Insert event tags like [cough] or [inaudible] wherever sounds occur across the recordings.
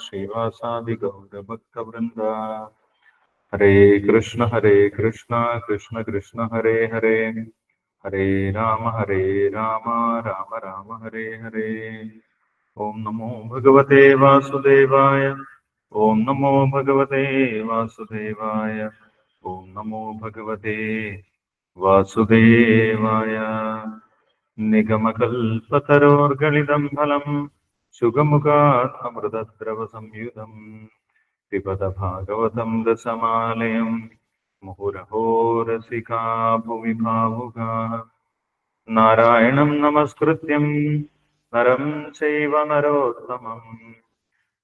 श्रीवासादि गौरभक्तवृन्द हरे कृष्ण हरे कृष्ण कृष्ण कृष्ण हरे हरे हरे राम हरे राम राम राम हरे हरे ॐ नमो भगवते वासुदेवाय ॐ नमो भगवते वासुदेवाय ॐ नमो भगवते वासुदेवाय निगमकल्पतरोर्गलितं फलम् सुगमुखात् अमृतद्रवसंयुतम् पिबत भागवतं रसमालयम् मुहुरहो रसिका भुवि भावुकाः नारायणं नमस्कृत्यं नरं चैव नरोत्तमम्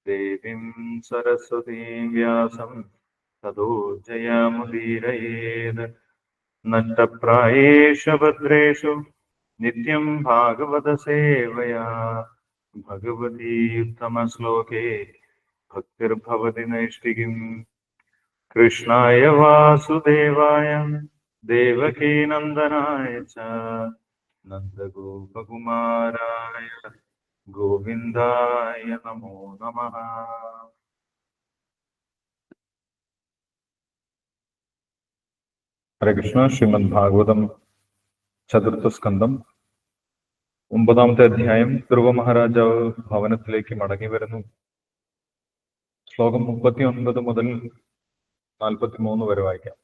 देवीं सरस्वतीं व्यासं ततो जयमुदीरयेत् नष्टप्रायेषु भद्रेषु नित्यं भागवतसेवया भगवती उत्तमश्लोके भक्तिर्भवति नैष्टिकीम् कृष्णाय वासुदेवाय देवकीनन्दनाय च नन्दगोपकुमाराय गोविन्दाय नमो नमः ഹരേ കൃഷ്ണ ശ്രീമദ് ഭാഗവതം ചതുർത്ഥ സ്കന്ധം ഒമ്പതാമത്തെ അധ്യായം ധ്രുവ മഹാരാജാവ് ഭവനത്തിലേക്ക് മടങ്ങി വരുന്നു ശ്ലോകം മുപ്പത്തി ഒൻപത് മുതൽ നാൽപ്പത്തി മൂന്ന് വരെ വായിക്കാം.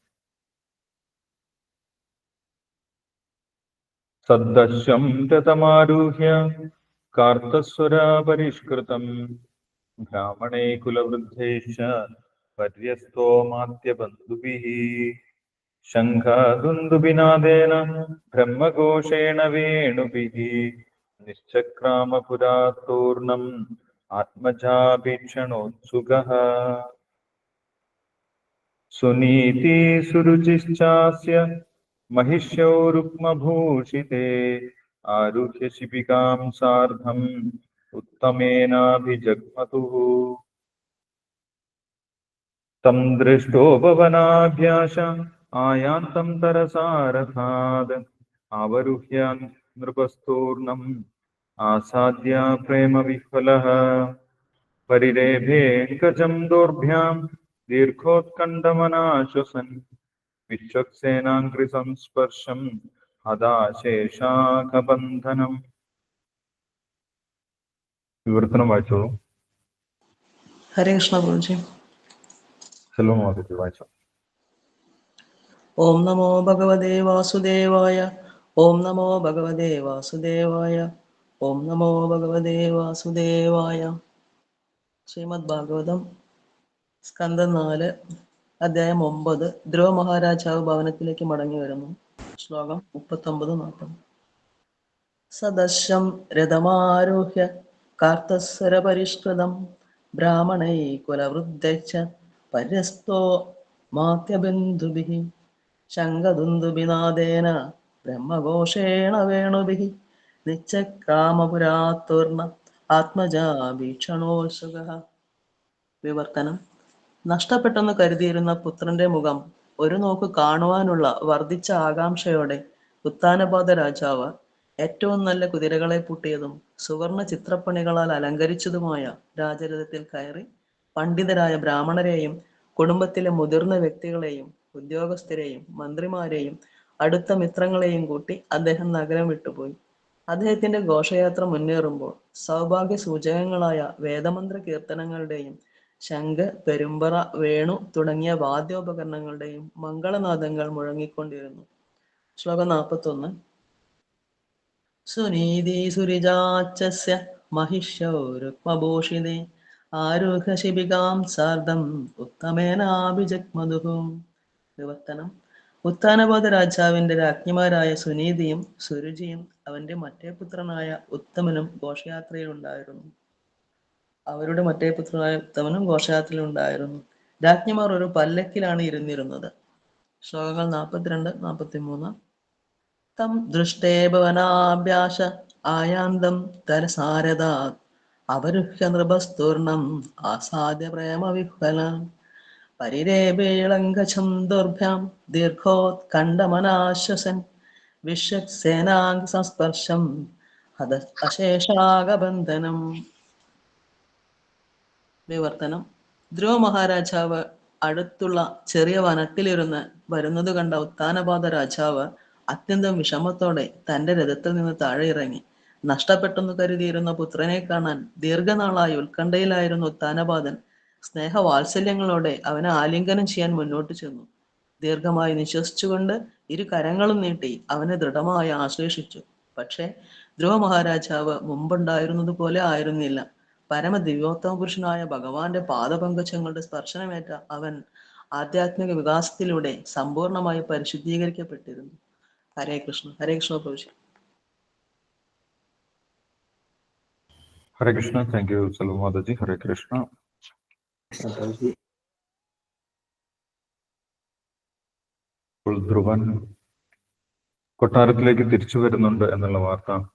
സദ്ദശം രഥമാരൂഹ്യ കാർത്തസ്വരാപരിഷ്കൃതം ബ്രാഹ്മണേ കുലവൃദ്ധേശ പര്യസ്തോമാത്യബന്ധുഭിः शङ्खादुन्दुभिनादेन ब्रह्मघोषेण वेणुभिः निश्चक्रामपुरात्तूर्णम् आत्मजाभीक्षणोत्सुकः। सुनीतिसुरुचिश्चास्य महिष्यौ रुक्मभूषिते आरुह्य शिबिकां सार्धम् उत्तमेनाभिजग्मतुः। तं दृष्टो भवनाभ्याशम् आयान्तं तरसारथाद् आवरुह्य नृपस्तूर्णम् आसाद्य प्रेमविह्वलः परिरेभेऽङ्कजं दोर्भ्यां दीर्घोत्कण्ठमनाश्वसन् വിശ്വക്സേനാംഘ്രിസംസ്പർശം ഹതാശേഷാഖബന്ധനം വിവർത്തനം വായിച്ചോളൂ ഹരേ കൃഷ്ണ ഗുരുജി സെൽവം വാദിച്ചു വായിച്ചോ ഓം നമോ ഭഗവതേ വാസുദേവായ ഓം നമോ ഭഗവതേ വാസുദേവായ ഓം നമോ ഭഗവതേ വാസുദേവായ. ശ്രീമദ് ഭാഗവതം സ്കന്ധം നാല് അധ്യായം ഒമ്പത് ധ്രുവ മഹാരാജാവ് ഭവനത്തിലേക്ക് മടങ്ങി വരുന്നു. ശ്ലോകം മുപ്പത്തൊമ്പത് നാൽപ്പത് സദശം രഥമാരോഹ്യ കാർത്തസ്വരപരിഷ്കൃതം ബ്രാഹ്മണൈ കുലവൃദ്ധ പരസ്തോ മാത്യബന്ധുഭിः ശംഖദുന്ദുബിനാദേന ബ്രഹ്മഘോഷേണ വേണുഭിः നിച്ചക്രാമപുരാത്തുർണ ആത്മജാഭീക്ഷണോത്സുകः. വിവർത്തനം. നഷ്ടപ്പെട്ടെന്ന് കരുതിയിരുന്ന പുത്രന്റെ മുഖം ഒരു നോക്ക് കാണുവാനുള്ള വർദ്ധിച്ച ആകാംക്ഷയോടെ ഉത്താനപാത രാജാവ് ഏറ്റവും നല്ല കുതിരകളെ പൂട്ടിയതും സുവർണ ചിത്രപ്പണികളാൽ അലങ്കരിച്ചതുമായ രാജരഥത്തിൽ കയറി പണ്ഡിതരായ ബ്രാഹ്മണരെയും കുടുംബത്തിലെ മുതിർന്ന വ്യക്തികളെയും ഉദ്യോഗസ്ഥരെയും മന്ത്രിമാരെയും അടുത്ത മിത്രങ്ങളെയും കൂട്ടി അദ്ദേഹം നഗരം വിട്ടുപോയി. അദ്ദേഹത്തിന്റെ ഘോഷയാത്ര മുന്നേറുമ്പോൾ സൗഭാഗ്യ സൂചകങ്ങളായ വേദമന്ത്ര കീർത്തനങ്ങളുടെയും ശംഖ് പെരുമ്പറ വേണു തുടങ്ങിയ വാദ്യോപകരണങ്ങളുടെയും മംഗളനാദങ്ങൾ മുഴങ്ങിക്കൊണ്ടിരുന്നു. ശ്ലോകം നാൽപ്പത്തൊന്ന്. സുനീതി സുരിജാച്ചസ്യ മഹിഷോ രുക്മഭൂഷിതേ ആരുഹ ശിപികാം സാർദം ഉത്തമേനാഭിജഗ്മധു വിവർത്തനം ഉത്താനപാത രാജാവിന്റെ രാജ്ഞിമാരായ സുനീതിയും സുരുചിയും അവന്റെ മറ്റേ പുത്രനായ ഉത്തമനും ഘോഷയാത്രയിലുണ്ടായിരുന്നു. അവരുടെ മറ്റേ പുത്രനായ ഉത്തമനും ഘോഷയാത്രയിൽ ഉണ്ടായിരുന്നു രാജ്ഞിമാർ ഒരു പല്ലക്കിലാണ് ഇരുന്നിരുന്നത്. ശ്ലോകങ്ങൾ നാൽപ്പത്തിരണ്ട് നാൽപ്പത്തി മൂന്ന് തം ദൃഷ്ടേ ഭവനാഭ്യാസ ആയാന്തം തരസാരദാ അവരുഹ്യ നൃപസ്തൂർണം ആസാദ്യ പ്രേമവിഹ്വല. പരിരേപേളങ്കചം ദുർഭ്യാം ദീർഘോത്കണ്ഠമനാശ്വസൻ വിശ്വസേനാസ്പർശം അശേഷാകബന്ധനം വിവർത്തനം. ധ്രുവ മഹാരാജാവ് അടുത്തുള്ള ചെറിയ വനത്തിലിരുന്ന് വരുന്നത് കണ്ട ഉത്താനപാത രാജാവ് അത്യന്തം വിഷമത്തോടെ തന്റെ രഥത്തിൽ നിന്ന് താഴെ ഇറങ്ങി നഷ്ടപ്പെട്ടെന്ന് കരുതിയിരുന്ന പുത്രനെ കാണാൻ ദീർഘനാളായി ഉത്കണ്ഠയിലായിരുന്നു ഉത്താനപാതൻ സ്നേഹവാത്സല്യങ്ങളോടെ അവനെ ആലിംഗനം ചെയ്യാൻ മുന്നോട്ട് ചെന്നു. ദീർഘമായി നിശ്വസിച്ചുകൊണ്ട് ഇരു കരങ്ങളും നീട്ടി അവനെ ദൃഢമായി ആശ്ലേഷിച്ചു. പക്ഷേ ധ്രുവ മഹാരാജാവ് മുമ്പുണ്ടായിരുന്നത് പോലെ ആയിരുന്നില്ല. പരമ ദിവ്യോത്തമ പുരുഷനായ ഭഗവാന്റെ പാദപങ്കജങ്ങളുടെ സ്പർശനമേറ്റ അവൻ ആധ്യാത്മിക വികാസത്തിലൂടെ സമ്പൂർണമായി പരിശുദ്ധീകരിക്കപ്പെട്ടിരുന്നു. Hare Krishna Hare Krishna Prabhu Hare Krishna thank you Selva Mataji. ഹരേ കൃഷ്ണ. ധ്രുവൻ കൊട്ടാരത്തിലേക്ക് തിരിച്ചു വരുന്നുണ്ട് എന്നുള്ള വാർത്ത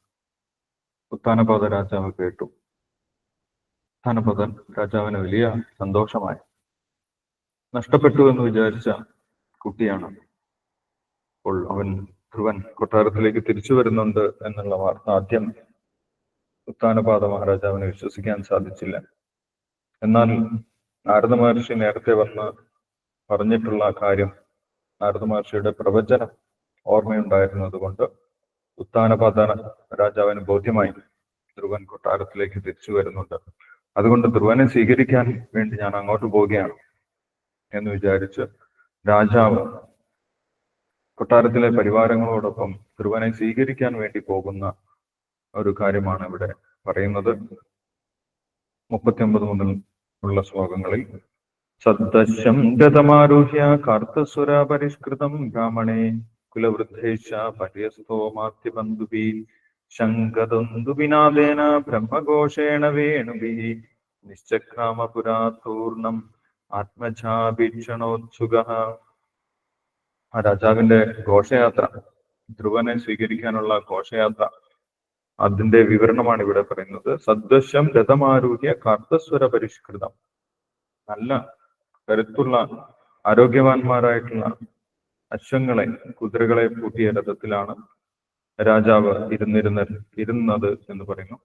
ഉത്താനപാത രാജാവ് കേട്ടു. ഉത്താനപദൻ രാജാവിന് വലിയ സന്തോഷമായി. നഷ്ടപ്പെട്ടു എന്ന് വിചാരിച്ച കുട്ടിയാണ്. അപ്പോൾ അവൻ ധ്രുവൻ കൊട്ടാരത്തിലേക്ക് തിരിച്ചു വരുന്നുണ്ട് എന്നുള്ള വാർത്ത ആദ്യം ഉത്താനപാത മഹാരാജാവിന് വിശ്വസിക്കാൻ സാധിച്ചില്ല. എന്നാൽ നാരദ മഹർഷി നേരത്തെ വന്ന് പറഞ്ഞിട്ടുള്ള കാര്യം നാരദ മഹർഷിയുടെ പ്രവചനം ഓർമ്മയുണ്ടായിരുന്നത് കൊണ്ട് ഉത്താനപാത രാജാവിന് ബോധ്യമായി ധ്രുവൻ കൊട്ടാരത്തിലേക്ക് തിരിച്ചു വരുന്നുണ്ട്. അതുകൊണ്ട് ധ്രുവനെ സ്വീകരിക്കാൻ വേണ്ടി ഞാൻ അങ്ങോട്ട് പോവുകയാണ് എന്ന് വിചാരിച്ച് രാജാവ് കൊട്ടാരത്തിലെ പരിവാരങ്ങളോടൊപ്പം ധ്രുവനെ സ്വീകരിക്കാൻ വേണ്ടി പോകുന്ന ഒരു കാര്യമാണ് ഇവിടെ പറയുന്നത്. മുപ്പത്തി ഒമ്പത് മുതൽ ഉള്ള ശ്ലോകങ്ങളിൽ. സദ്ദശം ഗതമാരുഹ്യ കാർത്തസുര പരിഷ്കൃതം ബ്രാഹ്മണേ കുലവൃദ്ധേശ പര്യസ്തോ പര്യസ്തോമാത്യബന്ധുഭി ശങ്കതന്തുവിനാദേന ബ്രഹ്മഘോഷേണ വേണുഭി നിശ്ചക്രാമപുരാതൂർണം ആത്മജാഭീക്ഷണോത്സുക. ആ രാജാവിന്റെ ഘോഷയാത്ര ധ്രുവനെ സ്വീകരിക്കാനുള്ള ഘോഷയാത്ര അതിന്റെ വിവരണമാണ് ഇവിടെ പറയുന്നത്. സദ്വശം രഥമാരൂഹ്യ കർത്തസ്വര പരിഷ്കൃതം. നല്ല കരുത്തുള്ള ആരോഗ്യവാന്മാരായിട്ടുള്ള അശ്വങ്ങളെ കുതിരകളെ പൂട്ടിയ രഥത്തിലാണ് രാജാവ് ഇരുന്നിരുന്ന ഇരുന്നത് എന്ന് പറയുന്നു.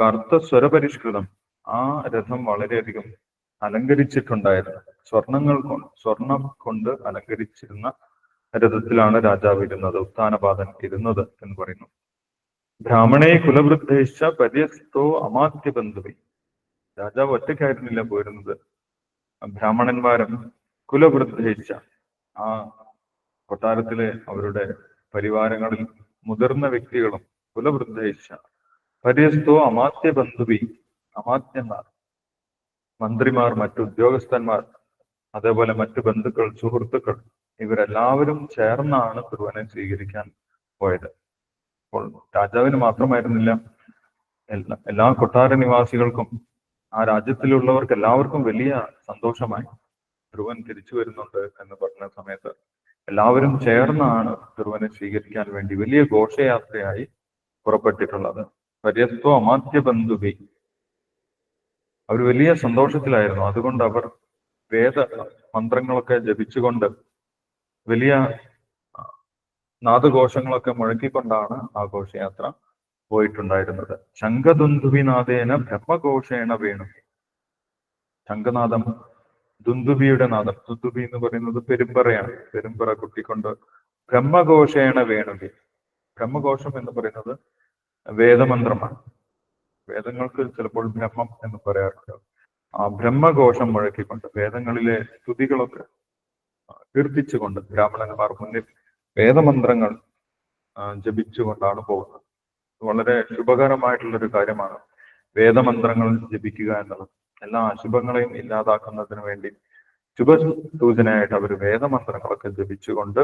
കറുത്ത സ്വരപരിഷ്കൃതം ആ രഥം വളരെയധികം അലങ്കരിച്ചിട്ടുണ്ടായിരുന്നു. സ്വർണങ്ങൾ കൊണ്ട് സ്വർണം കൊണ്ട് അലങ്കരിച്ചിരുന്ന രഥത്തിലാണ് രാജാവ് ഇരുന്നത് ഉത്ഥാനപാതൻ ഇരുന്നത് എന്ന് പറയുന്നു. ബ്രാഹ്മണേ കുലവൃദ്ധേശ പര്യസ്തോ അമാത്യബന്ധുവി രാജാവ് ഒറ്റയ്ക്കായിരുന്നില്ല പോയിരുന്നത്. ബ്രാഹ്മണന്മാരും കുലവൃദ്ധേശ ആ കൊട്ടാരത്തിലെ അവരുടെ പരിവാരങ്ങളിൽ മുതിർന്ന വ്യക്തികളും കുലവൃദ്ധേശ പര്യസ്തോ അമാത്യ ബന്ധുവി അമാത്യന്മാർ. മന്ത്രിമാർ മറ്റു ഉദ്യോഗസ്ഥന്മാർ അതേപോലെ മറ്റു ബന്ധുക്കൾ സുഹൃത്തുക്കൾ ഇവരെല്ലാവരും ചേർന്നാണ് ധ്രുവനെ സ്വീകരിക്കാൻ പോയത്. അപ്പോൾ രാജാവിന് മാത്രമായിരുന്നില്ല. എല്ലാ എല്ലാ കൊട്ടാര നിവാസികൾക്കും ആ രാജ്യത്തിലുള്ളവർക്ക് എല്ലാവർക്കും വലിയ സന്തോഷമായി ധ്രുവൻ തിരിച്ചു വരുന്നുണ്ട് എന്ന് പറഞ്ഞ സമയത്ത് എല്ലാവരും ചേർന്നാണ് ധ്രുവനെ സ്വീകരിക്കാൻ വേണ്ടി വലിയ ഘോഷയാത്രയായി പുറപ്പെട്ടിട്ടുള്ളത്. പര്യസ്ത്വ അമാത്യ ബന്ധുവി അവർ വലിയ സന്തോഷത്തിലായിരുന്നു. അതുകൊണ്ട് അവർ വേദ മന്ത്രങ്ങളൊക്കെ ജപിച്ചുകൊണ്ട് വലിയ നാദഘോഷങ്ങളൊക്കെ മുഴക്കിക്കൊണ്ടാണ് ആഘോഷയാത്ര ഘോഷയാത്ര പോയിട്ടുണ്ടായിരുന്നത്. ശംഖദുന്ദുവിനാഥേന ബ്രഹ്മഘോഷേണ വേണു. ശംഖനാദം ദുന്ദുബിയുടെ നാദം. ദുന്ദുബി എന്ന് പറയുന്നത് പെരുമ്പറയാണ്. പെരുമ്പറ കുട്ടിക്കൊണ്ട് ബ്രഹ്മഘോഷേണ വേണുകി ബ്രഹ്മഘോഷം എന്ന് പറയുന്നത് വേദമന്ത്രമാണ്. വേദങ്ങൾക്ക് ചിലപ്പോൾ ബ്രഹ്മം എന്ന് പറയാറുണ്ട്. ആ ബ്രഹ്മഘോഷം മുഴക്കിക്കൊണ്ട് വേദങ്ങളിലെ സ്തുതികളൊക്കെ കീർത്തിച്ചുകൊണ്ട് ബ്രാഹ്മണന്മാർ മുന്നിൽ വേദമന്ത്രങ്ങൾ ജപിച്ചുകൊണ്ടാണ് പോകുന്നത്. വളരെ ശുഭകരമായിട്ടുള്ള ഒരു കാര്യമാണ്. വേദമന്ത്രങ്ങൾ ജപിക്കുക എന്നുള്ളത് എല്ലാ അശുഭങ്ങളെയും ഇല്ലാതാക്കുന്നതിന് വേണ്ടി ശുഭ സൂചനയായിട്ട് അവർ വേദമന്ത്രങ്ങളൊക്കെ ജപിച്ചുകൊണ്ട്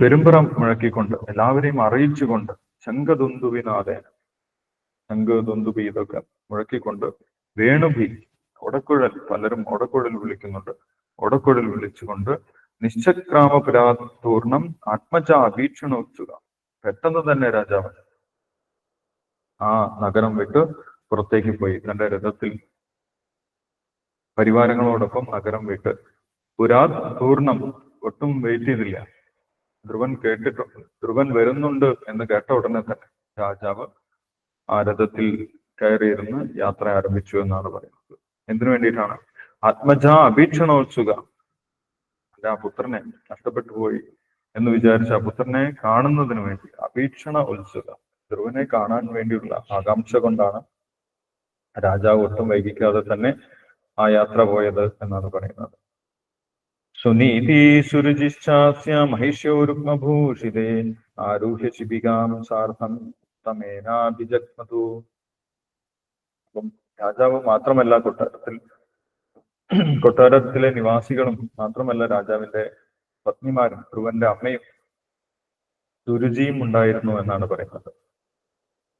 പെരുമ്പുറം മുഴക്കിക്കൊണ്ട് എല്ലാവരെയും അറിയിച്ചുകൊണ്ട് ശംഖദുന്ദുവിനാഥേന ശംഖദുന്ദുബി ഇതൊക്കെ മുഴക്കിക്കൊണ്ട് വേണുഭി ഒടക്കുഴൽ പലരും ഒടക്കുഴൽ വിളിക്കുന്നുണ്ട്. ഒടക്കുഴൽ വിളിച്ചുകൊണ്ട് നിശ്ചക്രാമപുരാതൂർണം ആത്മജാ വീക്ഷണോത്സുക. പെട്ടെന്ന് തന്നെ രാജാവ് ആ നഗരം വിട്ട് പുറത്തേക്ക് പോയി. തന്റെ രഥത്തിൽ പരിവാരങ്ങളോടൊപ്പം നഗരം വിട്ട് പുരാത് പൂർണം ഒട്ടും വെയിറ്റ് ചെയ്തില്ല. ധ്രുവൻ കേട്ടിട്ടുണ്ട് ധ്രുവൻ വരുന്നുണ്ട് എന്ന് കേട്ട ഉടനെ തന്നെ രാജാവ് ആ രഥത്തിൽ കയറിയിരുന്ന് യാത്ര ആരംഭിച്ചു എന്നാണ് പറയുന്നത്. എന്തിനു വേണ്ടിയിട്ടാണ്? ആത്മജ അഭീക്ഷണോത്സുക ആ പുത്രനെ നഷ്ടപ്പെട്ടു പോയി എന്ന് വിചാരിച്ച ആ പുത്രനെ കാണുന്നതിന് വേണ്ടി അപേക്ഷണ ഉത്സുക ധ്രുവനെ കാണാൻ വേണ്ടിയുള്ള ആകാംക്ഷ കൊണ്ടാണ് രാജാവ് ഒട്ടും വൈകിക്കാതെ തന്നെ ആ യാത്ര പോയത് എന്നാണ് പറയുന്നത്. സുനീതി സുരുചിശ്ചാസ്യ മഹിഷ്യോരുക്മഭൂഷിതേ ആരൂഹ്യ ശിബികാം സാർത്ഥം തമേനാഭിജഗ്മതു. അപ്പം രാജാവ് മാത്രമല്ല കൊട്ടാരത്തിൽ [clears throat] കൊട്ടാരത്തിലെ നിവാസികളും മാത്രമല്ല രാജാവിന്റെ പത്നിമാരും ധ്രുവന്റെ അമ്മയും സുരുചിയും ഉണ്ടായിരുന്നു എന്നാണ് പറയുന്നത്.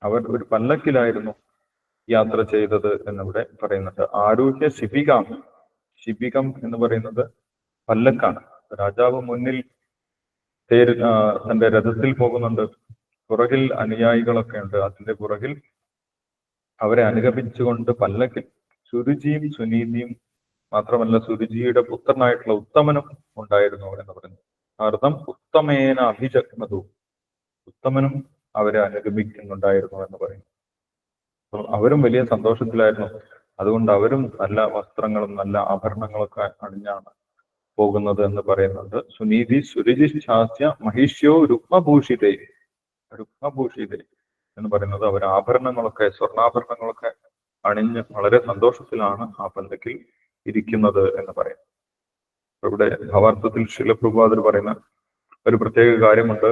അവർ ഒരു പല്ലക്കിലായിരുന്നു യാത്ര ചെയ്തത് എന്നിവിടെ പറയുന്നുണ്ട്. ആരോഗ്യ ശിബികാം ശിബികം എന്ന് പറയുന്നത് പല്ലക്കാണ്. രാജാവ് മുന്നിൽ തേര് തന്റെ രഥത്തിൽ പോകുന്നുണ്ട്. പുറകിൽ അനുയായികളൊക്കെ ഉണ്ട്. അതിന്റെ പുറകിൽ അവരെ അനുഗമിച്ചുകൊണ്ട് പല്ലക്കിൽ സുരുചിയും സുനീതിയും മാത്രമല്ല സുരുചിയുടെ പുത്രനായിട്ടുള്ള ഉത്തമനും ഉണ്ടായിരുന്നു എന്ന് പറഞ്ഞു അർത്ഥം ഉത്തമേന അഭിജഗ്മതു. ഉത്തമനും അവരെ അനുഗമിക്കുന്നുണ്ടായിരുന്നു എന്ന് പറയുന്നു അവരും വലിയ സന്തോഷത്തിലായിരുന്നു. അതുകൊണ്ട് അവരും നല്ല വസ്ത്രങ്ങളും നല്ല ആഭരണങ്ങളൊക്കെ അണിഞ്ഞാണ് പോകുന്നത് എന്ന് പറയുന്നുണ്ട് സുനീതി സുരുചി ശാസ്യ മഹിഷ്യോ രുക്മഭൂഷിതേ. രുക്മഭൂഷിതേ എന്ന് പറയുന്നത് അവർ ആഭരണങ്ങളൊക്കെ സ്വർണാഭരണങ്ങളൊക്കെ അണിഞ്ഞ് വളരെ സന്തോഷത്തിലാണ് ആ പല്ലക്കിൽ ഇരിക്കുന്നത് എന്ന് പറയും. ഇവിടെ ഭാവാർത്ഥത്തിൽ ശിലപ്രഭാതർ പറയുന്ന ഒരു പ്രത്യേക കാര്യമുണ്ട്.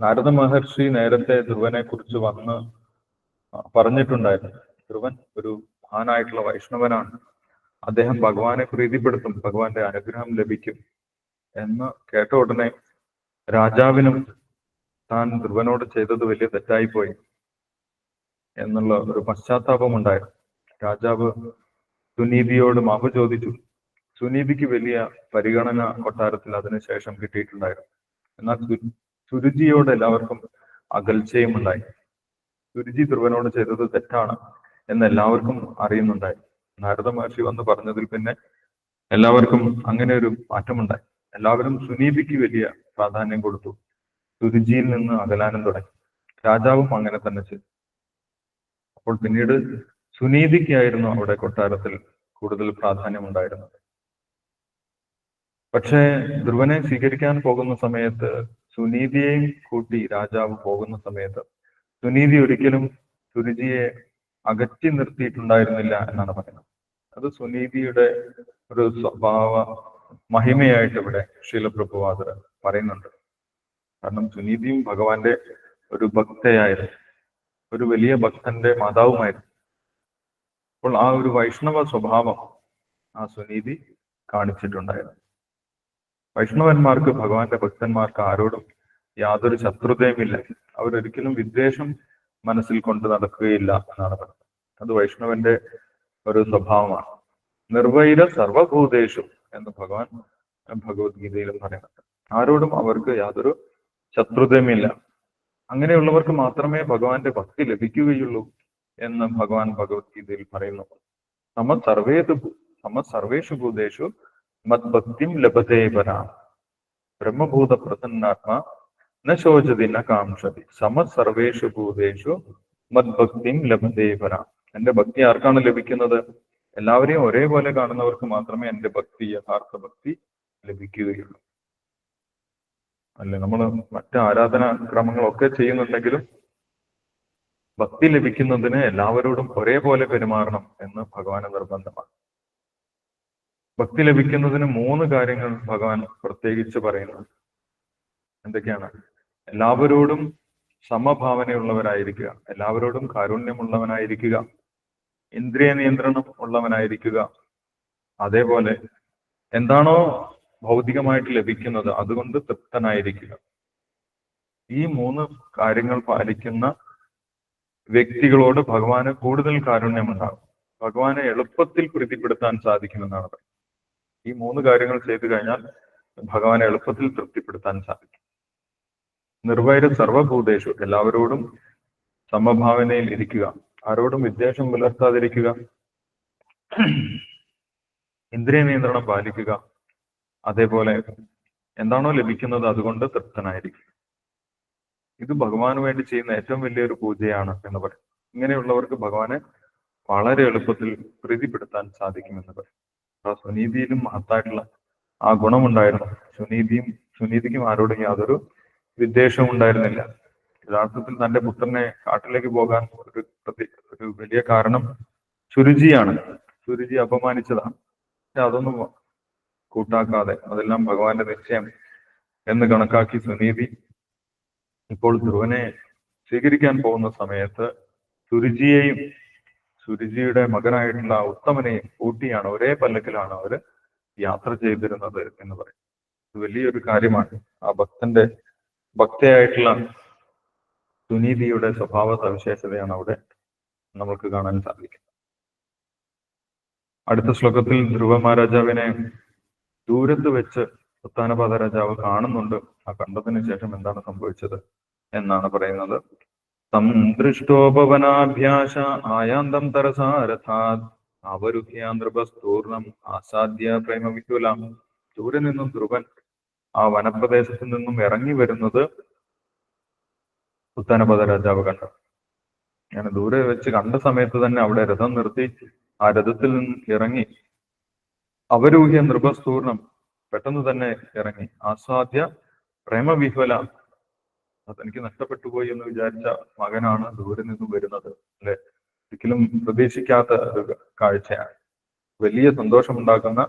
നാരദ മഹർഷി നേരത്തെ ധ്രുവനെ കുറിച്ച് വന്ന് പറഞ്ഞിട്ടുണ്ടായിരുന്നു. ധ്രുവൻ ഒരു മഹാനായിട്ടുള്ള വൈഷ്ണവനാണ്. അദ്ദേഹം ഭഗവാനെ പ്രീതിപ്പെടുത്തും ഭഗവാന്റെ അനുഗ്രഹം ലഭിക്കും എന്ന് കേട്ട ഉടനെ രാജാവിനും താൻ ധ്രുവനോട് ചെയ്തത് വലിയ തെറ്റായിപ്പോയി എന്നുള്ള ഒരു പശ്ചാത്താപം ഉണ്ടായിരുന്നു രാജാവ് സുനീതിയോട് മാപ്പ് ചോദിച്ചു. സുനീതിക്ക് വലിയ പരിഗണന കൊട്ടാരത്തിൽ അതിനുശേഷം കിട്ടിയിട്ടുണ്ടായിരുന്നു. എന്നാൽ സുരുചിയോട് എല്ലാവർക്കും അകൽച്ചയും ഉണ്ടായി സുരുചി ധ്രുവനോട് ചെയ്തത് തെറ്റാണ് എന്ന് എല്ലാവർക്കും അറിയുന്നുണ്ടായി. നാരദ മഹർഷി വന്ന് പറഞ്ഞതിൽ പിന്നെ എല്ലാവർക്കും അങ്ങനെ ഒരു മാറ്റമുണ്ടായി. എല്ലാവരും സുനീതിക്ക് വലിയ പ്രാധാന്യം കൊടുത്തു. സുരുചിയിൽ നിന്ന് അകലാനും തുടങ്ങി. രാജാവും അങ്ങനെ തന്നെ ചെയ്തു. അപ്പോൾ പിന്നീട് സുനീതിക്കായിരുന്നു അവിടെ കൊട്ടാരത്തിൽ കൂടുതൽ പ്രാധാന്യം ഉണ്ടായിരുന്നത് പക്ഷേ ധ്രുവനെ സ്വീകരിക്കാൻ പോകുന്ന സമയത്ത് സുനീതിയെയും കൂട്ടി രാജാവ് പോകുന്ന സമയത്ത് സുനീതി ഒരിക്കലും സുരുചിയെ അകറ്റി നിർത്തിയിട്ടുണ്ടായിരുന്നില്ല എന്നാണ് പറയുന്നത്. അത് സുനീതിയുടെ ഒരു സ്വഭാവ മഹിമയായിട്ട് ഇവിടെ ശീലപ്രഭുവാദർ പറയുന്നുണ്ട്. കാരണം സുനീതിയും ഭഗവാന്റെ ഒരു ഭക്തയായിരുന്നു. ഒരു വലിയ ഭക്തന്റെ മാതാവുമായിരുന്നു. അപ്പോൾ ആ ഒരു വൈഷ്ണവ സ്വഭാവം ആ സുനീതി കാണിച്ചിട്ടുണ്ടായിരുന്നു. വൈഷ്ണവന്മാർക്ക് ഭഗവാന്റെ ഭക്തന്മാർക്ക് ആരോടും യാതൊരു ശത്രുതയുമില്ല. അവരൊരിക്കലും വിദ്വേഷം മനസ്സിൽ കൊണ്ട് നടക്കുകയില്ല എന്നാണ് പറയുന്നത് അത് വൈഷ്ണവന്റെ ഒരു സ്വഭാവമാണ്. നിർവൈര സർവഭൂതേഷു എന്ന് ഭഗവാൻ ഭഗവത്ഗീതയിലും പറയുന്നുണ്ട്. ആരോടും അവർക്ക് യാതൊരു ശത്രുതയുമില്ല. അങ്ങനെയുള്ളവർക്ക് മാത്രമേ ഭഗവാന്റെ ഭക്തി ലഭിക്കുകയുള്ളൂ. എന്ന് ഭഗവാൻ ഭഗവത്ഗീതയിൽ പറയുന്നു. സമ സർവേത് സമ സർവേഷു ഭൂതേഷു മദ്ഭക്തിം ലഭതേ പരാം ബ്രഹ്മഭൂത പ്രസന്നാത്മ ന ശോചതി ന കാംക്ഷതി. സമ സർവേഷു ഭൂതേഷു മദ്ഭക്തിം ലഭതേ പരാം എന്റെ ഭക്തി ആർക്കാണ് ലഭിക്കുന്നത്? എല്ലാവരെയും ഒരേപോലെ കാണുന്നവർക്ക് മാത്രമേ എന്റെ ഭക്തി യഥാർത്ഥ ഭക്തി ലഭിക്കുകയുള്ളൂ. അല്ലെ? നമ്മൾ മറ്റ് ആരാധനാ ക്രമങ്ങളൊക്കെ ചെയ്യുന്നുണ്ടെങ്കിലും ഭക്തി ലഭിക്കുന്നതിന് എല്ലാവരോടും ഒരേപോലെ പെരുമാറണം എന്ന് ഭഗവാന് നിർബന്ധമാണ്. ഭക്തി ലഭിക്കുന്നതിന് മൂന്ന് കാര്യങ്ങൾ ഭഗവാൻ പ്രത്യേകിച്ച് പറയുന്നു. എന്തൊക്കെയാണ്? എല്ലാവരോടും സമഭാവനയുള്ളവരായിരിക്കുക. എല്ലാവരോടും കാരുണ്യമുള്ളവനായിരിക്കുക. ഇന്ദ്രിയ നിയന്ത്രണം ഉള്ളവനായിരിക്കുക. അതേപോലെ എന്താണോ ഭൗതികമായിട്ട് ലഭിക്കുന്നത് അതുകൊണ്ട് തൃപ്തനായിരിക്കുക. ഈ മൂന്ന് കാര്യങ്ങൾ പാലിക്കുന്ന വ്യക്തികളോട് ഭഗവാന് കൂടുതൽ കാരുണ്യമുണ്ടാകും. ഭഗവാനെ എളുപ്പത്തിൽ പ്രീതിപ്പെടുത്താൻ സാധിക്കുമെന്നാണ് പറയുന്നത്. ഈ മൂന്ന് കാര്യങ്ങൾ ചെയ്തു കഴിഞ്ഞാൽ ഭഗവാനെ എളുപ്പത്തിൽ തൃപ്തിപ്പെടുത്താൻ സാധിക്കും. നിർവൈര സർവഭൂതേഷു എല്ലാവരോടും സമഭാവനയിൽ ഇരിക്കുക. ആരോടും വിദ്വേഷം പുലർത്താതിരിക്കുക. ഇന്ദ്രിയ നിയന്ത്രണം പാലിക്കുക. അതേപോലെ എന്താണോ ലഭിക്കുന്നത് അതുകൊണ്ട് തൃപ്തനായിരിക്കുക. ഇത് ഭഗവാന് വേണ്ടി ചെയ്യുന്ന ഏറ്റവും വലിയൊരു പൂജയാണ് എന്ന് പറയും. ഇങ്ങനെയുള്ളവർക്ക് ഭഗവാനെ വളരെ എളുപ്പത്തിൽ പ്രീതിപ്പെടുത്താൻ സാധിക്കുമെന്ന് പറയും. ആ സുനീതിയിലും മഹത്തായിട്ടുള്ള ആ ഗുണമുണ്ടായിരുന്നു. സുനീതിയും സുനീതിക്കും ആരോടും യാതൊരു വിദ്വേഷവും ഉണ്ടായിരുന്നില്ല. യഥാർത്ഥത്തിൽ തന്റെ പുത്രനെ കാട്ടിലേക്ക് പോകാൻ ഒരു പ്രതി ഒരു വലിയ കാരണം സുരുചിയാണ്. സുരുചി അപമാനിച്ചതാണ്. പക്ഷെ അതൊന്നും കൂട്ടാക്കാതെ അതെല്ലാം ഭഗവാന്റെ നിശ്ചയം എന്ന് കണക്കാക്കി സുനീതി ഇപ്പോൾ ധ്രുവനെ സ്വീകരിക്കാൻ പോകുന്ന സമയത്ത് സുരുചിയെയും സുരുചിയുടെ മകനായിട്ടുള്ള ഉത്തമനെയും കൂട്ടിയാണ് ഒരേ പല്ലക്കിലാണ് അവർ യാത്ര ചെയ്തിരുന്നത് എന്ന് പറയും. ഇത് വലിയൊരു കാര്യമാണ്. ആ ഭക്തന്റെ ഭക്തയായിട്ടുള്ള സുനീതിയുടെ സ്വഭാവ സവിശേഷതയാണ് അവിടെ നമുക്ക് കാണാൻ സാധിക്കുന്നത്. അടുത്ത ശ്ലോകത്തിൽ ധ്രുവ മഹാരാജാവിനെ ദൂരത്ത് വെച്ച് ഉത്താനപാത രാജാവ് കാണുന്നുണ്ട്. ആ കണ്ടതിന് ശേഷം എന്താണ് സംഭവിച്ചത് എന്നാണ് പറയുന്നത്. സംദൃഷ്ടോപവനാഭ്യാസ ആയാന്തം തരസാരഥാത് അവരുദ്ധ്യാന്തൃപസ്തൂർണം ആസാദ്യ പ്രേമവിഹുലാം. ദൂരെ നിന്നും ധ്രുവൻ ആ വനപ്രദേശത്ത് നിന്നും ഇറങ്ങി വരുന്നത് ഉത്താനപദ രാജാവ് കണ്ടു. അങ്ങനെ ദൂരെ വെച്ച് കണ്ട സമയത്ത് തന്നെ അവിടെ രഥം നിർത്തി ആ രഥത്തിൽ നിന്നും ഇറങ്ങി. അവരൂഹ്യ നൃപസ്തൂർണം പെട്ടെന്ന് തന്നെ ഇറങ്ങി. ആസ്വാദ്യ പ്രേമവിഹ്വല. തനിക്ക് നഷ്ടപ്പെട്ടു പോയി എന്ന് വിചാരിച്ച മകനാണ് ദൂരെ നിന്നും വരുന്നത് അല്ലെ? ഒരിക്കലും പ്രതീക്ഷിക്കാത്ത ഒരു കാഴ്ചയാണ്. വലിയ സന്തോഷമുണ്ടാക്കുന്ന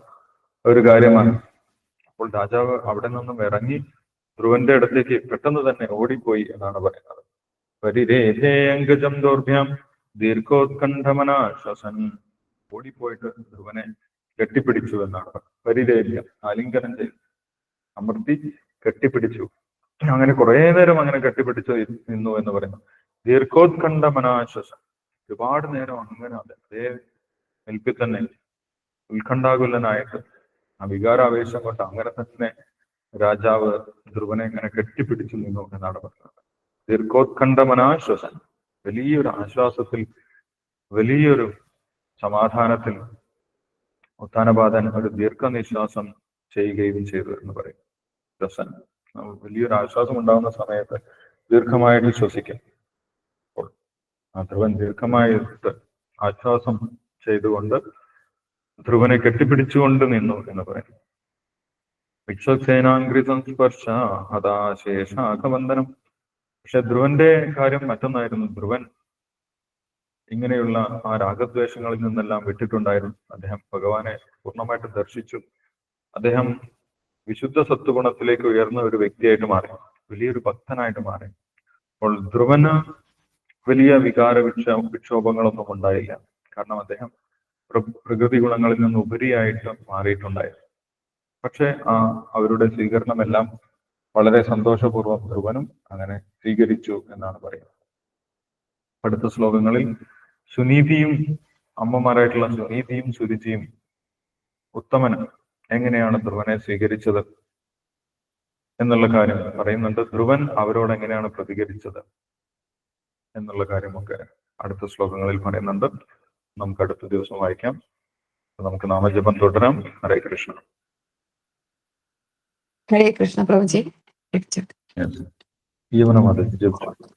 ഒരു കാര്യമാണ്. അപ്പോൾ രാജാവ് അവിടെ നിന്നും ഇറങ്ങി ധ്രുവന്റെ അടുത്തേക്ക് പെട്ടെന്ന് തന്നെ ഓടിപ്പോയി എന്നാണ് പറയുന്നത്. പരിരേഹേ ദൗർഭ്യം ദീർഘോത്കണ്ഠമനാശ്വസൻ. ഓടിപ്പോയിട്ട് ധ്രുവനെ കെട്ടിപ്പിടിച്ചു എന്നാണ്. പരിചയില്ല ആലിംഗനം ചെയ്തു. അമർത്തി കെട്ടിപ്പിടിച്ചു. അങ്ങനെ കുറെ നേരം അങ്ങനെ കെട്ടിപ്പിടിച്ചു നിന്നു എന്ന് പറയുന്നു. ദീർഘോത്കണ്ഠമനാശ്വസൻ ഒരുപാട് നേരം അങ്ങനെ അതെ അതേ നിൽപ്പിൽ തന്നെ ഉത്കണ്ഠാകുലനായിട്ട് ആ വികാരാവേശം കൊണ്ട് അങ്ങനെ തന്നെ രാജാവ് ധ്രുവനെ ഇങ്ങനെ കെട്ടിപ്പിടിച്ചു നിന്നു എന്നാണ് പറയുന്നത് ദീർഘോത്കണ്ഠമനാശ്വസൻ വലിയൊരു ആശ്വാസത്തിൽ വലിയൊരു സമാധാനത്തിൽ ഉത്താനപാതൻ ഒരു ദീർഘനിശ്വാസം ചെയ്യുകയും ചെയ്തു എന്ന് പറയും. നമുക്ക് വലിയൊരു ആശ്വാസം ഉണ്ടാകുന്ന സമയത്ത് ദീർഘമായിട്ട് ശ്വസിക്കും അപ്പോൾ ധ്രുവൻ ദീർഘമായിട്ട് ആശ്വാസം ചെയ്തുകൊണ്ട് ധ്രുവനെ കെട്ടിപ്പിടിച്ചുകൊണ്ട് നിന്നു എന്ന് പറയും. വിക്ഷസേനാഗ്രി സംസ്പർശ അതാശേഷ ഹതാശേഷാഖവന്ദനം പക്ഷെ ധ്രുവന്റെ കാര്യം മറ്റൊന്നായിരുന്നു. ധ്രുവൻ ഇങ്ങനെയുള്ള ആ രാഗദ്വേഷങ്ങളിൽ നിന്നെല്ലാം വിട്ടിട്ടുണ്ടായിരുന്നു. അദ്ദേഹം ഭഗവാനെ പൂർണമായിട്ട് ദർശിച്ചു. അദ്ദേഹം വിശുദ്ധ സത്വഗുണത്തിലേക്ക് ഉയർന്ന ഒരു വ്യക്തിയായിട്ട് മാറി. വലിയൊരു ഭക്തനായിട്ട് മാറി. അപ്പോൾ ധ്രുവന് വലിയ വികാര വിക്ഷ വിക്ഷോഭങ്ങളൊന്നും ഉണ്ടായില്ല. കാരണം അദ്ദേഹം പ്രകൃതി ഗുണങ്ങളിൽ നിന്ന് ഉപരിയായിട്ട് മാറിയിട്ടുണ്ടായിരുന്നു പക്ഷെ ആ അവരുടെ സ്വീകരണമെല്ലാം വളരെ സന്തോഷപൂർവം ധ്രുവനും അങ്ങനെ സ്വീകരിച്ചു എന്നാണ് പറയുന്നത്. അടുത്ത ശ്ലോകങ്ങളിൽ സുനീതിയും അമ്മമാരായിട്ടുള്ള സുനീതിയും സുരുചിയും ഉത്തമനും എങ്ങനെയാണ് ധ്രുവനെ സ്വീകരിച്ചത് എന്നുള്ള കാര്യം പറയുന്നുണ്ട്. ധ്രുവൻ അവരോട് എങ്ങനെയാണ് പ്രതികരിച്ചത് എന്നുള്ള കാര്യമൊക്കെ അടുത്ത ശ്ലോകങ്ങളിൽ പറയുന്നുണ്ട്. നമുക്ക് അടുത്ത ദിവസം വായിക്കാം. നമുക്ക് നാമജപം തുടരാം. ഹരേ കൃഷ്ണ. ഹരേ കൃഷ്ണ പ്രഭുജി. ജീവനമത് ജപിച്ചു.